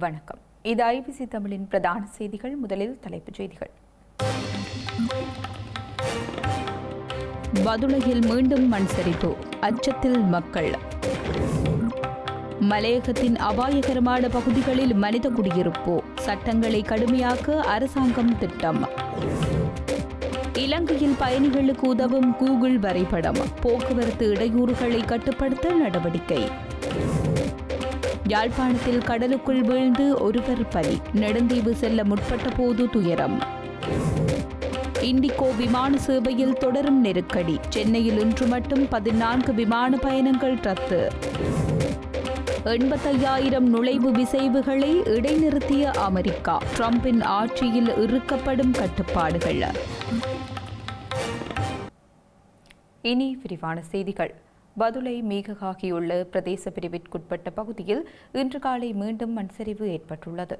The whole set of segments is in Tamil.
வணக்கம். இது ஐபிசி தமிழின் பிரதான செய்திகள். முதலில் தலைப்புச் செய்திகள். பதுளையில் மீண்டும் மண் சரிப்பு அச்சத்தில் மக்கள். மலையகத்தின் அபாயகரமான பகுதிகளில் மனித குடியிருப்பு. சட்டங்களை கடுமையாக்க அரசாங்கம் திட்டம். இலங்கையில் பயணிகளுக்கு உதவும் கூகுள் வரைபடம். போக்குவரத்து இடையூறுகளை கட்டுப்படுத்த நடவடிக்கை. யாழ்ப்பாணத்தில் கடலுக்குள் வீழ்ந்து ஒருவர் பலி. நெடுந்தீவு செல்ல முற்பட்ட போது துயரம். இண்டிகோ விமான சேவையில் தொடரும் நெருக்கடி. சென்னையில் இன்று மட்டும் பதினான்கு விமான பயணங்கள் ரத்து. எண்பத்தையாயிரம் நுழைவு விசைவுகளை இடைநிறுத்திய அமெரிக்கா. ட்ரம்பின் ஆட்சியில் இறுக்கப்படும் கட்டுப்பாடுகள். இனி விரிவான செய்திகள். பதுளை மேககாகியுள்ள பிரதேச பிரிவிற்குட்பட்ட பகுதியில் இன்று காலை மீண்டும் மண்சரிவு ஏற்பட்டுள்ளது.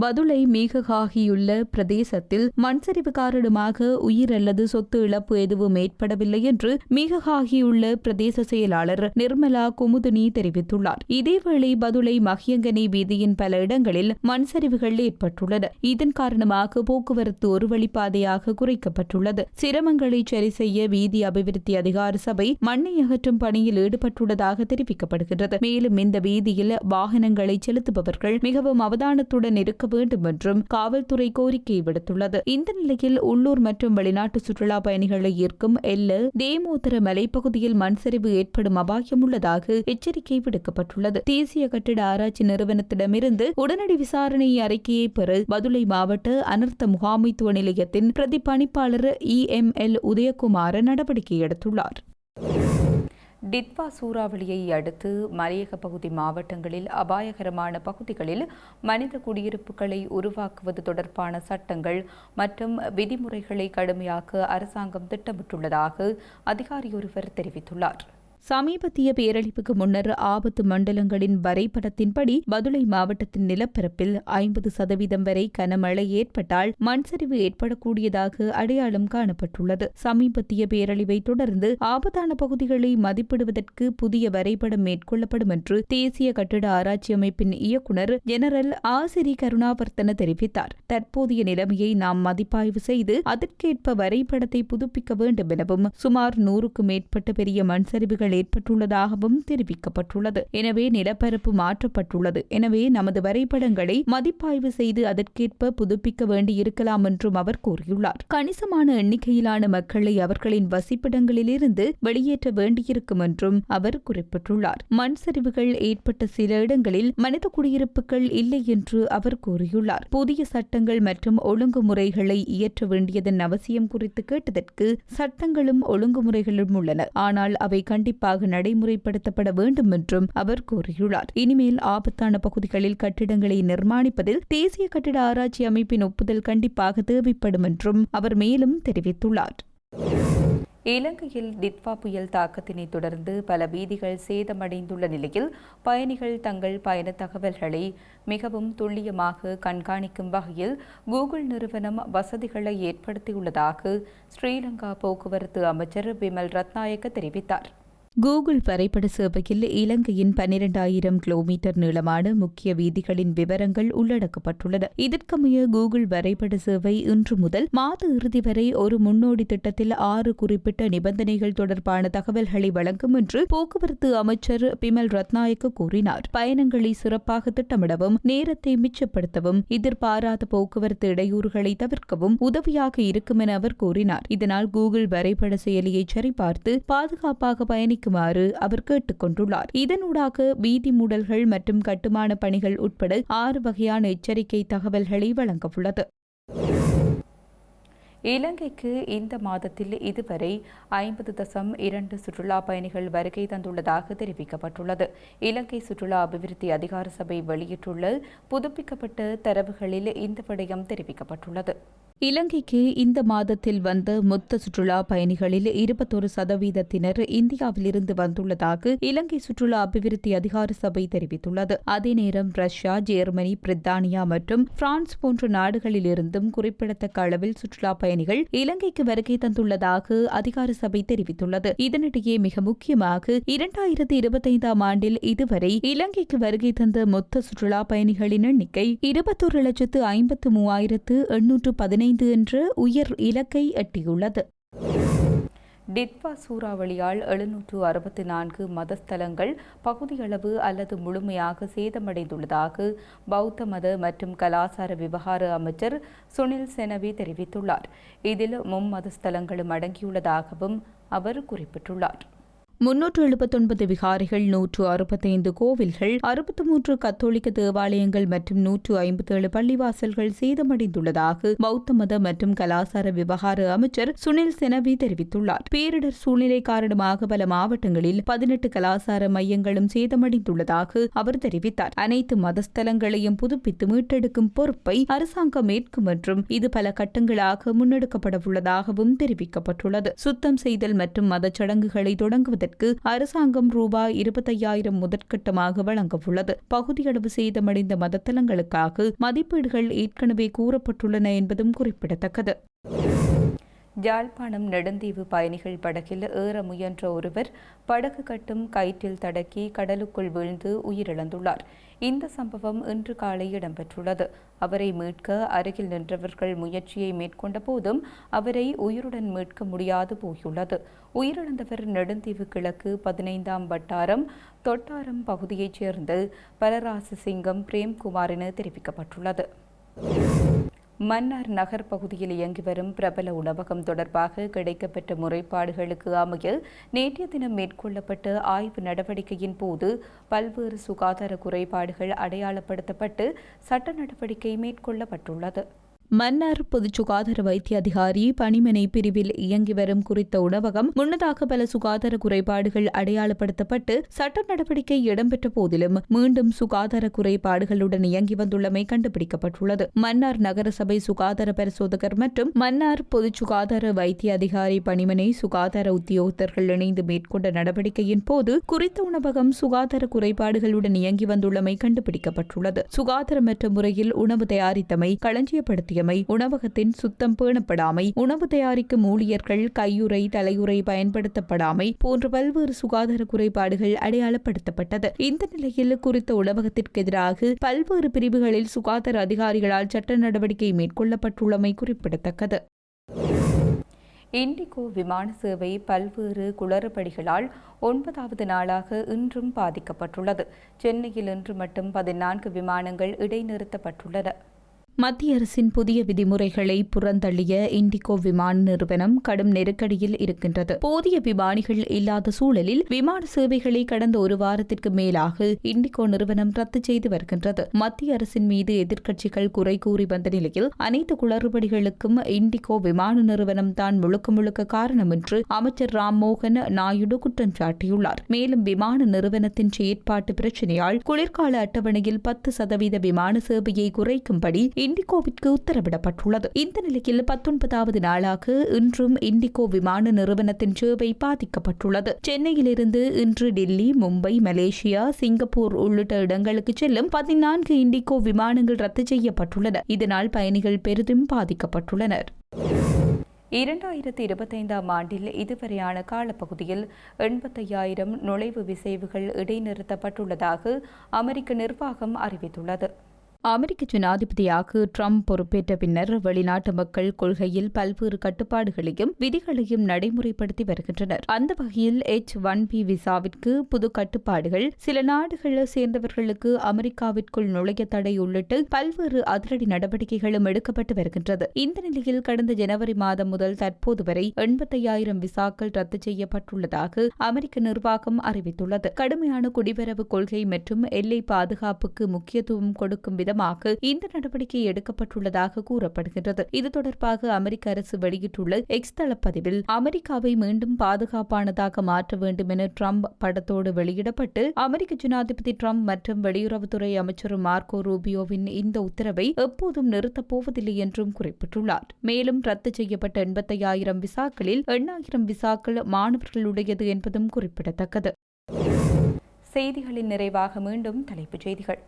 பதுளை மேககாகியுள்ள பிரதேசத்தில் மண்சரிவு காரணமாக உயிர் அல்லது சொத்து இழப்பு எதுவும் ஏற்படவில்லை என்று மேககாகியுள்ள பிரதேச செயலாளர் நிர்மலா குமுதினி தெரிவித்துள்ளார். இதேவேளை பதுளை மகியங்கனை வீதியின் பல இடங்களில் மண்சரிவுகள் ஏற்பட்டுள்ளது. இதன் காரணமாக போக்குவரத்து ஒரு வழிப்பாதையாக குறைக்கப்பட்டுள்ளது. சிரமங்களை சரி செய்ய வீதி அபிவிருத்தி அதிகார சபை மண்ணை அகற்றும் பணியில் ஈடுபட்டுள்ளதாக தெரிவிக்கப்படுகிறது. மேலும் இந்த வீதியில் வாகனங்களை செலுத்துபவர்கள் மிகவும் அவதானத்துடன் இருக்க இருக்க வேண்டும் என்றும் காவல்துறை கோரிக்கை விடுத்துள்ளது. இந்த நிலையில் உள்ளூர் மற்றும் வெளிநாட்டு சுற்றுலா பயணிகளை ஈர்க்கும் எல்ல தேமோதர மலைப்பகுதியில் மண்சரிவு ஏற்படும் அபாயம் உள்ளதாக எச்சரிக்கை விடுக்கப்பட்டுள்ளது. தேசிய கட்டிட ஆராய்ச்சி நிறுவனத்திடமிருந்து உடனடி விசாரணை அறிக்கையை பெற மதுளை மாவட்ட அனர்த்த முகாமைத்துவ நிலையத்தின் பிரதிபணிப்பாளர் இ எம் எல் உதயகுமார் நடவடிக்கை எடுத்துள்ளார். டிட்வா சூறாவளியை அடுத்து மலையக பகுதி மாவட்டங்களில் அபாயகரமான பகுதிகளில் மனித குடியிருப்புகளை உருவாக்குவது தொடர்பான சட்டங்கள் மற்றும் விதிமுறைகளை கடுமையாக்க அரசாங்கம் திட்டமிட்டுள்ளதாக அதிகாரியொருவர் தெரிவித்துள்ளார். சமீபத்திய பேரழிவுக்கு முன்னர் ஆபத்து மண்டலங்களின் வரைபடத்தின்படி பதுளை மாவட்டத்தின் நிலப்பரப்பில் ஐம்பது சதவீதம் வரை கனமழை ஏற்பட்டால் மண்சரிவு ஏற்படக்கூடியதாக அடையாளம் காணப்பட்டுள்ளது. சமீபத்திய பேரழிவை தொடர்ந்து ஆபத்தான பகுதிகளை மதிப்பிடுவதற்கு புதிய வரைபடம் மேற்கொள்ளப்படும் என்று தேசிய கட்டிட ஆராய்ச்சி அமைப்பின் இயக்குநர் ஜெனரல் ஆசிரி கருணாவர்த்தன தெரிவித்தார். தற்போதைய நிலைமையை நாம் மதிப்பாய்வு செய்து அதற்கேற்ப வரைபடத்தை புதுப்பிக்க வேண்டும் எனவும் சுமார் நூறுக்கும் மேற்பட்ட பெரிய மண்சரிவுகள் மாற்றங்கள் ஏற்பட்டுள்ளதாகவும் தெரிவிக்கப்பட்டுள்ளது. எனவே நிலப்பரப்பு மாற்றப்பட்டுள்ளது. எனவே நமது வரைபடங்களை மதிப்பாய்வு செய்து அதற்கேற்ப புதுப்பிக்க வேண்டியிருக்கலாம் என்றும் அவர் கூறியுள்ளார். கணிசமான எண்ணிக்கையிலான மக்களை அவர்களின் வசிப்பிடங்களிலிருந்து வெளியேற்ற வேண்டியிருக்கும் என்றும் அவர் குறிப்பிட்டுள்ளார். மண் சரிவுகள் ஏற்பட்ட சில இடங்களில் மனித குடியிருப்புகள் இல்லை என்று அவர் கூறியுள்ளார். புதிய சட்டங்கள் மற்றும் ஒழுங்குமுறைகளை இயற்ற வேண்டியதன் அவசியம் குறித்து கேட்டதற்கு சட்டங்களும் ஒழுங்குமுறைகளும் உள்ளன. ஆனால் அவை கண்டிப்பாக நடைமுறைப்படுத்தப்பட வேண்டும் என்றும் அவர் கூறியுள்ளார். இனிமேல் ஆபத்தான பகுதிகளில் கட்டிடங்களை நிர்மாணிப்பதில் தேசிய கட்டிட ஆராய்ச்சி அமைப்பின் ஒப்புதல் கண்டிப்பாக தேவைப்படும் என்றும் அவர் மேலும் தெரிவித்துள்ளார். இலங்கையில் டிட்வா புயல் தாக்கத்தினை தொடர்ந்து பல வீதிகள் சேதமடைந்துள்ள நிலையில் பயணிகள் தங்கள் பயண தகவல்களை மிகவும் துல்லியமாக கண்காணிக்கும் வகையில் கூகுள் நிறுவனம் வசதிகளை ஏற்படுத்தியுள்ளதாக ஸ்ரீலங்கா போக்குவரத்து அமைச்சர் பிமல் ரத்நாயக்க தெரிவித்தார். கூகுள் வரைபட சேவையில் இலங்கையின் பன்னிரண்டாயிரம் கிலோமீட்டர் நீளமான முக்கிய வீதிகளின் விவரங்கள் உள்ளடக்கப்பட்டுள்ளன. இதற்கமைய கூகுள் வரைபட சேவை இன்று முதல் மாத இறுதி வரை ஒரு முன்னோடி திட்டத்தில் ஆறு குறிப்பிட்ட நிபந்தனைகள் தொடர்பான தகவல்களை வழங்கும் என்று போக்குவரத்து அமைச்சர் பிமல் ரத்நாயக்க கூறினார். பயணங்களை சிறப்பாக திட்டமிடவும் நேரத்தை மிச்சப்படுத்தவும் எதிர்பாராத போக்குவரத்து இடையூறுகளை தவிர்க்கவும் உதவியாக இருக்கும் என அவர் கூறினார். இதனால் கூகுள் வரைபட செயலியை சரிபார்த்து பாதுகாப்பாக பயணிக்க கவனிக்குமாறு அவர் கேட்டுக்கொண்டுள்ளார். இதனூடாக வீதி மூடல்கள் மற்றும் கட்டுமான பணிகள் உட்பட ஆறு வகையான எச்சரிக்கை தகவல்களை வழங்கவுள்ளது. இலங்கைக்கு இந்த மாதத்தில் இதுவரை ஐம்பது தசம் இரண்டு சுற்றுலா பயணிகள் வருகை தந்துள்ளதாக தெரிவிக்கப்பட்டுள்ளது. இலங்கை சுற்றுலா அபிவிருத்தி அதிகார சபை வெளியிட்டுள்ள புதுப்பிக்கப்பட்ட தரவுகளில் இந்த விடயம் தெரிவிக்கப்பட்டுள்ளது. இலங்கைக்கு இந்த மாதத்தில் வந்த மொத்த சுற்றுலா பயணிகளில் இருபத்தொரு சதவீதத்தினர் இந்தியாவிலிருந்து வந்துள்ளதாக இலங்கை சுற்றுலா அபிவிருத்தி அதிகார சபை தெரிவித்துள்ளது. அதே நேரம் ரஷ்யா ஜெர்மனி பிரித்தானியா மற்றும் பிரான்ஸ் போன்ற நாடுகளிலிருந்தும் குறிப்பிடத்தக்க அளவில் சுற்றுலா பயணிகள் இலங்கைக்கு வருகை தந்துள்ளதாக அதிகார சபை தெரிவித்துள்ளது. இதனிடையே மிக முக்கியமாக இரண்டாயிரத்தி இருபத்தைந்தாம் ஆண்டில் இதுவரை இலங்கைக்கு வருகை தந்த மொத்த சுற்றுலா பயணிகளின் எண்ணிக்கை இருபத்தொரு லட்சத்து ஐம்பத்து மூவாயிரத்து எண்ணூற்று பதினைந்து என்ற உயர் இலக்கை எட்டியுள்ளது. டிட்வா சூறாவளியால் எழுநூற்று அறுபத்தி நான்கு மதஸ்தலங்கள் பகுதியளவு அல்லது முழுமையாக சேதமடைந்துள்ளதாக பௌத்த மத மற்றும் கலாசார விவகார அமைச்சர் சுனில் செனவி தெரிவித்துள்ளார். இதில் மும்மதஸ்தலங்களும் அடங்கியுள்ளதாகவும் அவர் குறிப்பிட்டுள்ளார். முன்னூற்று எழுபத்தொன்பது விகாரிகள் நூற்று அறுபத்தைந்து கோவில்கள் அறுபத்தி மூன்று கத்தோலிக்க தேவாலயங்கள் மற்றும் நூற்று ஐம்பத்தேழு பள்ளிவாசல்கள் சேதமடைந்துள்ளதாக பௌத்த மத மற்றும் கலாசார விவகார அமைச்சர் சுனில் செனவி தெரிவித்துள்ளார். பேரிடர் சூழ்நிலை காரணமாக பல மாவட்டங்களில் பதினெட்டு கலாசார மையங்களும் சேதமடைந்துள்ளதாக அவர் தெரிவித்தார். அனைத்து மதஸ்தலங்களையும் புதுப்பித்து மீட்டெடுக்கும் பொறுப்பை அரசாங்கம் ஏற்கும் மற்றும் இது பல கட்டங்களாக முன்னெடுக்கப்படவுள்ளதாகவும் தெரிவிக்கப்பட்டுள்ளது. சுத்தம் செய்தல் மற்றும் மதச்சடங்குகளை தொடங்குவதற்கு செய்வதற்கு அரசாங்கம் ரூபாய் இருபத்தையாயிரம் முதற்கட்டமாக வழங்கவுள்ளது. பகுதியளவு சேதமடைந்த மதத்தலங்களுக்காக மதிப்பீடுகள் ஏற்கனவே கூறப்பட்டுள்ளன என்பதும் குறிப்பிடத்தக்கது. யாழ்ப்பாணம் நெடுந்தீவு பயணிகள் படகில் ஏற முயன்ற ஒருவர் படகு கட்டும் கயிற்றில் தடக்கி கடலுக்குள் வீழ்ந்து உயிரிழந்துள்ளார். இந்த சம்பவம் இன்று காலை இடம்பெற்றுள்ளது. அவரை மீட்க அருகில் நின்றவர்கள் முயற்சியை மேற்கொண்ட போதும் அவரை உயிருடன் மீட்க முடியாது போயுள்ளது. உயிரிழந்தவர் நெடுந்தீவு கிழக்கு பதினைந்தாம் வட்டாரம் தொட்டாரம் பகுதியைச் சேர்ந்த பலராச சிங்கம் பிரேம்குமார் என தெரிவிக்கப்பட்டுள்ளது. மன்னார் நகர் பகுதியில் இயங்கி வரும் பிரபல உணவகம் தொடர்பாக கிடைக்கப்பெற்ற முறைப்பாடுகளுக்கு அமைய நேற்றைய தினம் மேற்கொள்ளப்பட்ட ஆய்வு நடவடிக்கையின் போது பல்வேறு சுகாதார குறைபாடுகள் அடையாளப்படுத்தப்பட்டு சட்ட நடவடிக்கை மேற்கொள்ளப்பட்டுள்ளது. மன்னார் பொது சுகாதார வைத்திய அதிகாரி பணிமனை பிரிவில் இயங்கி வரும் குறித்த உணவகம் முன்னதாக பல சுகாதார குறைபாடுகள் அடையாளப்படுத்தப்பட்டு சட்ட நடவடிக்கை இடம்பெற்ற போதிலும் மீண்டும் சுகாதார குறைபாடுகளுடன் இயங்கி வந்துள்ளமை கண்டுபிடிக்கப்பட்டுள்ளது. மன்னார் நகரசபை சுகாதார பரிசோதகர் மற்றும் மன்னார் பொது சுகாதார வைத்திய அதிகாரி பணிமனை சுகாதார உத்தியோகத்தர்கள் இணைந்து மேற்கொண்ட நடவடிக்கையின் போது குறித்த உணவகம் சுகாதார குறைபாடுகளுடன் இயங்கி வந்துள்ளமை கண்டுபிடிக்கப்பட்டுள்ளது. சுகாதாரமற்ற முறையில் உணவு தயாரித்தமை களஞ்சியப்படுத்திய செய்யாமை உணவகத்தின் சுத்தம் பேணப்படாமை உணவு தயாரிக்கும் ஊழியர்கள் கையுறை தலையுறை பயன்படுத்தப்படாமை போன்ற பல்வேறு சுகாதார குறைபாடுகள் அடையாளப்படுத்தப்பட்டது. இந்த நிலையில் குறித்த உணவகத்திற்கு எதிராக பல்வேறு பிரிவுகளில் சுகாதார அதிகாரிகளால் சட்ட நடவடிக்கை மேற்கொள்ளப்பட்டுள்ளமை குறிப்பிடத்தக்கது. இண்டிகோ விமான சேவை பல்வேறு குளறுபடிகளால் ஒன்பதாவது நாளாக இன்றும் பாதிக்கப்பட்டுள்ளது. சென்னையில் இன்று மட்டும் பதினான்கு விமானங்கள் இடைநிறுத்தப்பட்டுள்ளன. மத்திய அரசின் புதிய விதிமுறைகளை புறந்தள்ளிய இண்டிகோ விமான நிறுவனம் கடும் நெருக்கடியில் இருக்கின்றது. போதிய விமானிகள் இல்லாத சூழலில் விமான சேவைகளை கடந்த ஒரு வாரத்திற்கு மேலாக இண்டிகோ நிறுவனம் ரத்து செய்து வருகின்றது. மத்திய அரசின் மீது எதிர்க்கட்சிகள் குறை கூறி வந்த நிலையில் அனைத்து குளறுபடிகளுக்கும் இண்டிகோ விமான நிறுவனம் தான் முழுக்க முழுக்க காரணம் என்று அமைச்சர் ராம்மோகன் நாயுடு குற்றம் சாட்டியுள்ளார். மேலும் விமான நிறுவனத்தின் செயற்பாட்டு பிரச்சினையால் குளிர்கால அட்டவணையில் பத்து சதவீத விமான சேவையை குறைக்கும்படி இண்டிகோவிற்கு உத்தரவிடப்பட்டுள்ளது. இந்த நிலையில் பத்தொன்பதாவது நாளாக இன்றும் இண்டிகோ விமான நிறுவனத்தின் சேவை பாதிக்கப்பட்டுள்ளது. சென்னையிலிருந்து இன்று டெல்லி மும்பை மலேசியா சிங்கப்பூர் உள்ளிட்ட இடங்களுக்கு செல்லும் பதினான்கு இண்டிகோ விமானங்கள் ரத்து செய்யப்பட்டுள்ளன. இதனால் பயணிகள் பெரிதும் பாதிக்கப்பட்டுள்ளனர். இரண்டாயிரத்தி இருபத்தைந்தாம் ஆண்டில் இதுவரையான காலப்பகுதியில் எண்பத்தையாயிரம் நுழைவு விசைவுகள் இடைநிறுத்தப்பட்டுள்ளதாக அமெரிக்க நிர்வாகம் அறிவித்துள்ளது. அமெரிக்க ஜனாதிபதியாக ட்ரம்ப் பொறுப்பேற்ற பின்னர் வெளிநாட்டு மக்கள் கொள்கையில் பல்வேறு கட்டுப்பாடுகளையும் விதிகளையும் நடைமுறைப்படுத்தி வருகின்றனர். அந்த வகையில் எச் ஒன் பி விசாவிற்கு புது கட்டுப்பாடுகள் சில நாடுகளை சேர்ந்தவர்களுக்கு அமெரிக்காவிற்குள் நுழைய தடை உள்ளிட்டு பல்வேறு அதிரடி நடவடிக்கைகளும் எடுக்கப்பட்டு வருகின்றது. இந்த நிலையில் கடந்த ஜனவரி மாதம் முதல் தற்போது வரை எண்பத்தையாயிரம் விசாக்கள் ரத்து செய்யப்பட்டுள்ளதாக அமெரிக்க நிர்வாகம் அறிவித்துள்ளது. கடுமையான குடிவரவு கொள்கை மற்றும் எல்லை பாதுகாப்புக்கு முக்கியத்துவம் கொடுக்கும் விதம் காரணமாக இந்த நடவடிக்கை எடுக்கப்பட்டுள்ளதாக கூறப்படுகின்றது. இது தொடர்பாக அமெரிக்க அரசு வெளியிட்டுள்ள எக்ஸ் தளப்பதிவில் அமெரிக்காவை மீண்டும் பாதுகாப்பானதாக மாற்ற வேண்டும் என ட்ரம்ப் படத்தோடு வெளியிடப்பட்டு அமெரிக்க ஜனாதிபதி ட்ரம்ப் மற்றும் வெளியுறவுத்துறை அமைச்சர் மார்க்கோ ரூபியோவின் இந்த உத்தரவை எப்போதும் நிறுத்தப் போவதில்லை என்றும் குறிப்பிட்டுள்ளார். மேலும் ரத்து செய்யப்பட்ட எண்பத்தையாயிரம் விசாக்களில் எண்ணாயிரம் விசாக்கள் மாணவர்களுடையது என்பதும் குறிப்பிடத்தக்கது. செய்திகளின் நிறைவாக மீண்டும் தலைப்புச் செய்திகள்.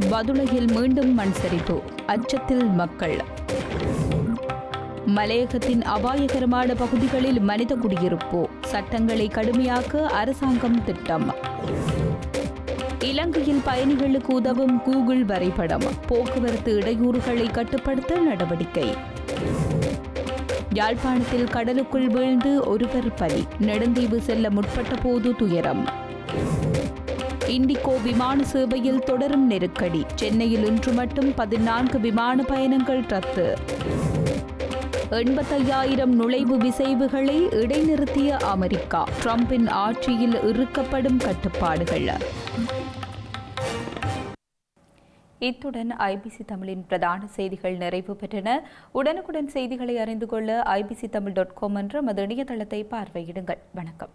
பதுளையில் மீண்டும் மண் சரிப்பு அச்சத்தில் மக்கள். மலையகத்தின் அபாயகரமான பகுதிகளில் மனித குடியிருப்பு. சட்டங்களை கடுமையாக்க அரசாங்கம் திட்டம். இலங்கையில் பயணிகளுக்கு உதவும் கூகுள் வரைபடம். போக்குவரத்து இடையூறுகளை கட்டுப்படுத்த நடவடிக்கை. யாழ்ப்பாணத்தில் கடலுக்குள் வீழ்ந்து ஒருவர் பலி. நெடுந்தீவு செல்ல முற்பட்ட போது துயரம். இண்டிகோ விமான சேவையில் தொடரும் நெருக்கடி. சென்னையில் இன்று மட்டும் பதினான்கு விமான பயணங்கள் ரத்து. எண்பத்தையாயிரம் நுழைவு விசைவுகளை இடைநிறுத்திய அமெரிக்கா ட்ரம்பின் ஆட்சியில் இறுக்கப்படும் கட்டுப்பாடுகள். இத்துடன் ஐபிசி தமிழின் பிரதான செய்திகள் நிறைவு பெற்றன. உடனுக்குடன் செய்திகளை அறிந்து கொள்ள ஐபிசி தமிழ் டாட் காம் என்ற மது இணையதளத்தை பார்வையிடுங்கள். வணக்கம்.